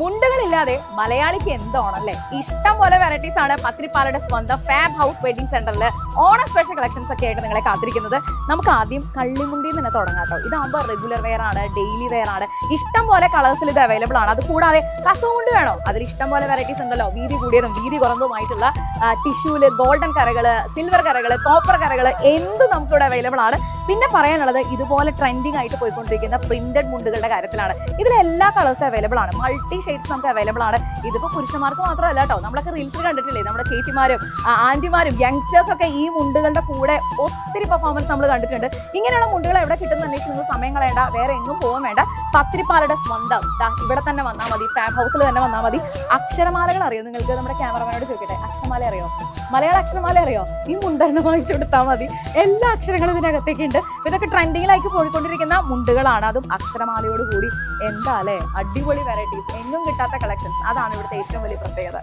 മുണ്ടുകളില്ലാതെ മലയാളിക്ക് എന്താണല്ലേ? ഇഷ്ടം പോലെ വെറൈറ്റീസ് ആണ് പത്തിരിപ്പാലയുടെ സ്വന്തം ഫാബ് ഹൗസ് വെഡിങ് സെന്ററിൽ ഓണ സ്പെഷ്യൽ കളക്ഷൻസ് ഒക്കെ ആയിട്ട് നിങ്ങളെ കാത്തിരിക്കുന്നത്. നമുക്ക് ആദ്യം കള്ളിമുണ്ടിയിൽ നിന്ന് തുടങ്ങാം കേട്ടോ. ഇതാകുമ്പോൾ റെഗുലർ വെയർ ആണ് ഡെയിലി വെയർ ആണ്. ഇഷ്ടം പോലെ കളേഴ്സിൽ ഇത് അവൈലബിൾ ആണ്. അത് കൂടാതെ കസവുകൊണ്ട് വേണോ? അതിൽ ഇഷ്ടം പോലെ വെറൈറ്റീസ് ഉണ്ടല്ലോ. വീതി കൂടിയതും വീതി കുറഞ്ഞതുമായിട്ടുള്ള ടിഷ്യൂൽ ഗോൾഡൻ കറകൾ സിൽവർ കറകൾ കോപ്പർ കറകൾ എന്തും നമുക്കിവിടെ അവൈലബിൾ ആണ്. പിന്നെ പറയാനുള്ളത് ഇതുപോലെ ട്രെൻഡിങ് ആയിട്ട് പോയിക്കൊണ്ടിരിക്കുന്ന പ്രിന്റഡ് മുണ്ടുകളുടെ കാര്യത്തിലാണ്. ഇതിൽ എല്ലാ കളേഴ്സും അവൈലബിൾ ആണ്. മൾട്ടി ഷെയ്ഡ്സ് നമുക്ക് അവൈലബിൾ ആണ്. ഇതിപ്പോൾ പുരുഷന്മാർക്ക് മാത്രമല്ല കേട്ടോ നമ്മളൊക്കെ റീൽസിൽ കണ്ടിട്ടില്ലേ? നമ്മുടെ ചേച്ചിമാരും ആന്റിമാരും യങ്സ്റ്റേഴ്സ് ഒക്കെ ഈ മുണ്ടുകളുടെ കൂടെ ഒത്തിരി പെർഫോമൻസ് നമ്മൾ കണ്ടിട്ടുണ്ട്. ഇങ്ങനെയുള്ള മുണ്ടുകൾ എവിടെ കിട്ടുന്ന അന്വേഷിച്ച് നിങ്ങൾ സമയം കളയേണ്ട. വേറെ എങ്ങും പോകാൻ വേണ്ട. പത്തിരിപ്പാലയുടെ സ്വന്തം. ഇവിടെ തന്നെ വന്നാൽ മതി. ഫാം ഹൗസിൽ തന്നെ വന്നാൽ മതി. അക്ഷരമാലകൾ അറിയോ നിങ്ങൾക്ക്? നമ്മുടെ ക്യാമറമാനോട് ചോദിക്കട്ടെ. അക്ഷരമാല അറിയോ? മലയാള അക്ഷരമാല അറിയോ? ഈ മുണ്ടെണ്ണം വാങ്ങിച്ചു കൊടുത്താൽ മതി. എല്ലാ അക്ഷരങ്ങളും ഇതിനകത്തേക്ക് ഉണ്ട് ഇതൊക്കെ ട്രെൻഡിങ്ങിലേക്ക് പോയിക്കൊണ്ടിരിക്കുന്ന മുണ്ടുകളാണ്. അതും അക്ഷരമാലയോട് കൂടി. എന്താ അല്ലേ? അടിപൊളി വെറൈറ്റീസ് എങ്ങും കിട്ടാത്ത കളക്ഷൻസ് അതാണ് ഇവിടുത്തെ ഏറ്റവും വലിയ പ്രത്യേകത.